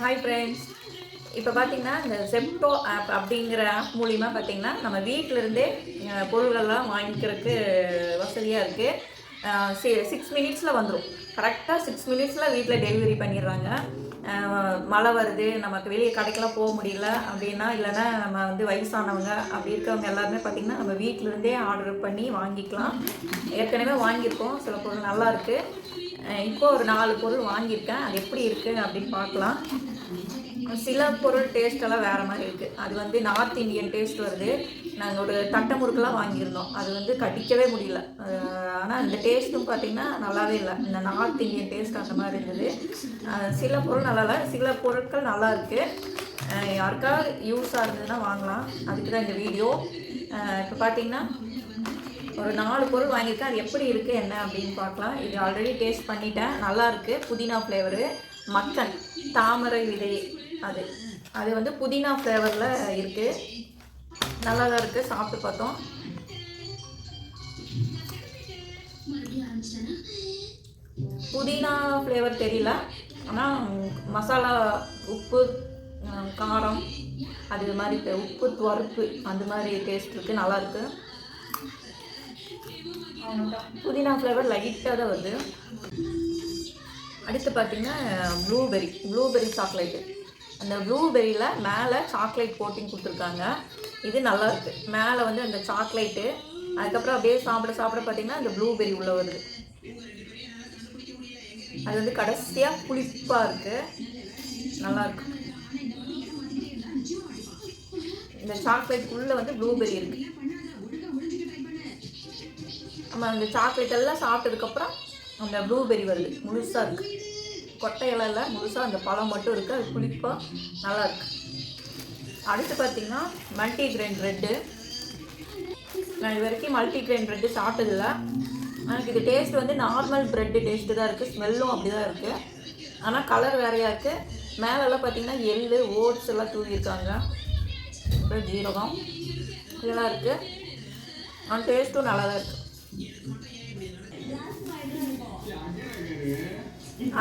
Hi friends இப்போ பார்த்தீங்கன்னா இந்த செப்டோ ஆப் அப்படிங்கிற ஆப் மூலிமா பார்த்தீங்கன்னா நம்ம வீட்டிலருந்தே பொருள்கள்லாம் வாங்கிக்கிறதுக்கு வசதியாக இருக்குது சிக்ஸ் மினிட்ஸில் வந்துடும் கரெக்டாக சிக்ஸ் மினிட்ஸில் வீட்டில் டெலிவரி பண்ணிடுறாங்க. மழை வருது நமக்கு வெளியே கடைக்கெல்லாம் போக முடியல அப்படின்னா இல்லைன்னா நம்ம வந்து வயசானவங்க அப்படி இருக்கவங்க எல்லாருமே பார்த்திங்கன்னா நம்ம வீட்டிலேருந்தே ஆர்டர் பண்ணி வாங்கிக்கலாம். ஏற்கனவே வாங்கியிருக்கோம். சில பொருள் நல்லா இருக்குது இப்போ ஒரு நாலு பொருள் வாங்கியிருக்கேன். அது எப்படி இருக்குது அப்படின்னு பார்க்கலாம். சில பொருள் டேஸ்ட் எல்லாம் வேறு மாதிரி இருக்குது அது வந்து நார்த் இந்தியன் டேஸ்ட் வருது. நாங்கள் ஒரு தட்டை முறுக்கெல்லாம் வாங்கியிருந்தோம். அது வந்து கடிக்கவே முடியல. ஆனால் இந்த டேஸ்ட்டும் பார்த்திங்கன்னா நல்லாவே இல்லை. இந்த நார்த் இந்தியன் டேஸ்ட் அந்த மாதிரி இருந்தது. சில பொருள் நல்லா இல்லை. சில பொருட்கள் நல்லா இருக்குது யாருக்காவது யூஸாக இருந்ததுன்னா வாங்கலாம். அதுக்கு தான் இந்த வீடியோ இப்போ பார்த்தீங்கன்னா ஒரு நாலு பொருள் வாங்கியிருக்கேன். அது எப்படி இருக்குது என்ன அப்படின்னு பார்க்கலாம். இது ஆல்ரெடி டேஸ்ட் பண்ணிட்டேன். நல்லா இருக்கு. புதினா ஃப்ளேவரு மக்கன் தாமரை விதை. அது. அது வந்து புதினா ஃப்ளேவரில் இருக்குது நல்லா தான் இருக்குது சாப்பிட்டு பார்த்தோம். புதினா ஃப்ளேவர் தெரியல. ஆனால் மசாலா உப்பு காரம் அது மாதிரி உப்பு துவர்ப்பு அந்த மாதிரி டேஸ்ட் இருக்குது நல்லாயிருக்கு புதினா ஃப்ளேவர் லைட்டாக தான் வருது. அடுத்து பார்த்தீங்கன்னா ப்ளூபெரி ப்ளூபெரி சாக்லேட்டு அந்த ப்ளூபெரியில் மேலே சாக்லேட் கோட்டிங் கொடுத்துருக்காங்க. இது நல்லா இருக்குது மேலே வந்து அந்த சாக்லேட்டு அதுக்கப்புறம் அப்படியே சாப்பிட சாப்பிட பார்த்தீங்கன்னா அந்த ப்ளூபெரி உள்ளே வருது. அது வந்து கடைசியாக புளிப்பாக இருக்குது நல்லாயிருக்கு இந்த சாக்லேட் உள்ளே வந்து ப்ளூபெரி இருக்குது நம்ம அந்த சாக்லேட் எல்லாம் சாப்பிட்டதுக்கப்புறம் அந்த ப்ளூபெரி வருது. முழுசாக இருக்குது கொட்டையெல்லாம் இல்லை முழுசாக அந்த பழம் மட்டும் இருக்குது அது புளிப்பாக நல்லா இருக்கு. அடுத்து பார்த்தீங்கன்னா மல்டி கிரெயின் ரெட்டு நான் இது வரைக்கும் மல்டி கிரெயின் ரெட்டு சாப்பிட்டதில்ல. எனக்கு இது டேஸ்ட் வந்து நார்மல் ப்ரெட்டு டேஸ்ட்டு தான் இருக்குது ஸ்மெல்லும் அப்படி தான் இருக்குது ஆனால் கலர் வேறையாக இருக்குது மேலெல்லாம் பார்த்தீங்கன்னா எள் ஓட்ஸ் எல்லாம் தூவிருக்காங்க அப்புறம் ஜீரகம். இதெல்லாம் இருக்குது ஆனால் டேஸ்ட்டும் நல்லா தான் இருக்குது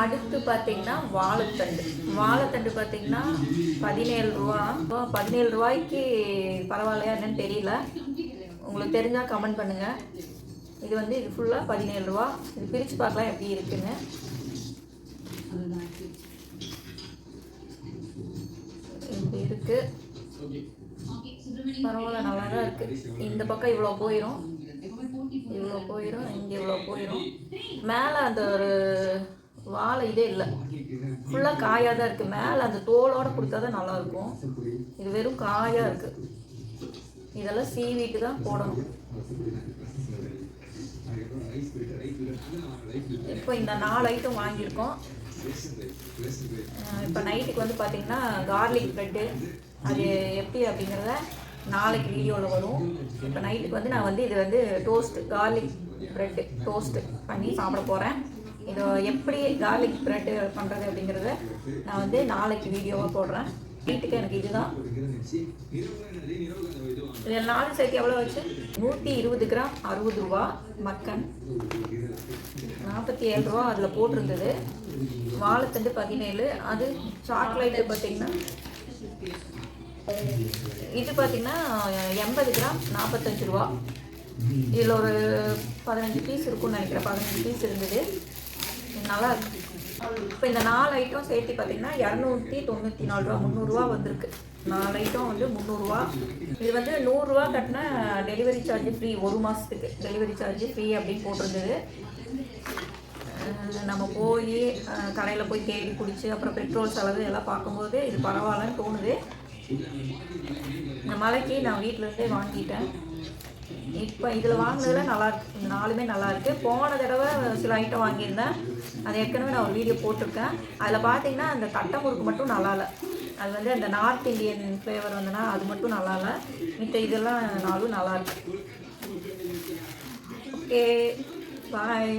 அடுத்து பார்த்தீங்கன்னா வாழைத்தண்டு. வாழைத்தண்டு பார்த்தீங்கன்னா பதினேழு ரூபா. பதினேழு ரூபாய்க்கு பரவாயில்லையா என்னன்னு தெரியல. உங்களுக்கு தெரிஞ்சால் கமெண்ட் பண்ணுங்கள் இது வந்து இது ஃபுல்லாக பதினேழு ரூபா. இது பிரித்து பார்க்கலாம் எப்படி இருக்குன்னு. இப்படி இருக்குது பரவாயில்ல நல்லா தான் இருக்குது இந்த பக்கம் இவ்வளோ போயிடும் இவ்வளோ போயிடும் இங்கே இவ்வளோ போயிடும் மேலே அந்த ஒரு வாழை இதே இல்லை. ஃபுல்லாக காயாக தான் இருக்குது மேலே அந்த தோலோட கொடுத்தா தான் நல்லாயிருக்கும். இது வெறும் காயாக இருக்குது இதெல்லாம் சீவிட்டு தான் போடணும். இப்போ இந்த நாலு ஐட்டம் வாங்கியிருக்கோம். இப்போ நைட்டுக்கு வந்து பார்த்தீங்கன்னா கார்லிக் ப்ரெட்டு அது எப்படி அப்படிங்கிறத நாளைக்கு வீடியோவில் வரும். இப்போ நைட்டுக்கு வந்து நான் வந்து இது வந்து டோஸ்ட் கார்லிக் ப்ரெட்டு டோஸ்ட்டு பண்ணி சாப்பிட போகிறேன் இது எப்படி கார்லிக் ப்ரெட்டு பண்ணுறது அப்படிங்கிறத நான் வந்து நாளைக்கு வீடியோவாக போடுறேன். வீட்டுக்கு எனக்கு இதுதான். இது நாலு சேர்த்து எவ்வளோ வச்சு நூற்றி இருபது கிராம் அறுபது ரூபா மக்கன் நாற்பத்தி ஏழு ரூபா அதில் போட்டிருந்தது. வாழைத்தண்டு பதினேழு. அது சாக்லேட்டு பார்த்தீங்கன்னா இது பார்த்தீங்கன்னா எண்பது கிராம் நாற்பத்தஞ்சு ரூபா. இதில் ஒரு பதினஞ்சு பீஸ் இருக்கும்னு நினைக்கிறேன். பதினஞ்சு பீஸ் இருந்தது. நல்லா இருக்கு. இப்போ இந்த நாலு ஐட்டம் சேர்த்து பார்த்தீங்கன்னா இரநூத்தி தொண்ணூற்றி நாலு ரூபா முந்நூறுரூவா வந்திருக்கு. நாலு ஐட்டம் வந்து முந்நூறுரூவா இது வந்து நூறுரூவா கட்டினா டெலிவரி சார்ஜ் ஃப்ரீ ஒரு மாதத்துக்கு டெலிவரி சார்ஜ் ஃப்ரீ அப்படின்னு போட்டிருந்தது. நம்ம போய் கடையில் போய் தேடி பிடிச்சி அப்புறம் பெட்ரோல் செலவு எல்லாம் பார்க்கும்போது இது பரவாயில்லன்னு தோணுது. இந்த மலைக்கு நான் வீட்டிலேருந்தே வாங்கிட்டேன். இப்போ இதில் வாங்கினதுல நல்லா இருக்கு இந்த நாலுமே நல்லா இருக்கு போன தடவை சில ஐட்டம் வாங்கியிருந்தேன். அது ஏற்கனவே நான் ஒரு வீடியோ போட்டிருக்கேன். அதில் பார்த்தீங்கன்னா அந்த தட்டை முறுக்கு மட்டும் நல்லா இல்லை அது வந்து அந்த நார்த் இந்தியன் ஃப்ளேவர் வந்தனா அது மட்டும் நல்லா இல்லை மித்த இதெல்லாம் நாலும் நல்லா இருக்கு ஓகே பாய்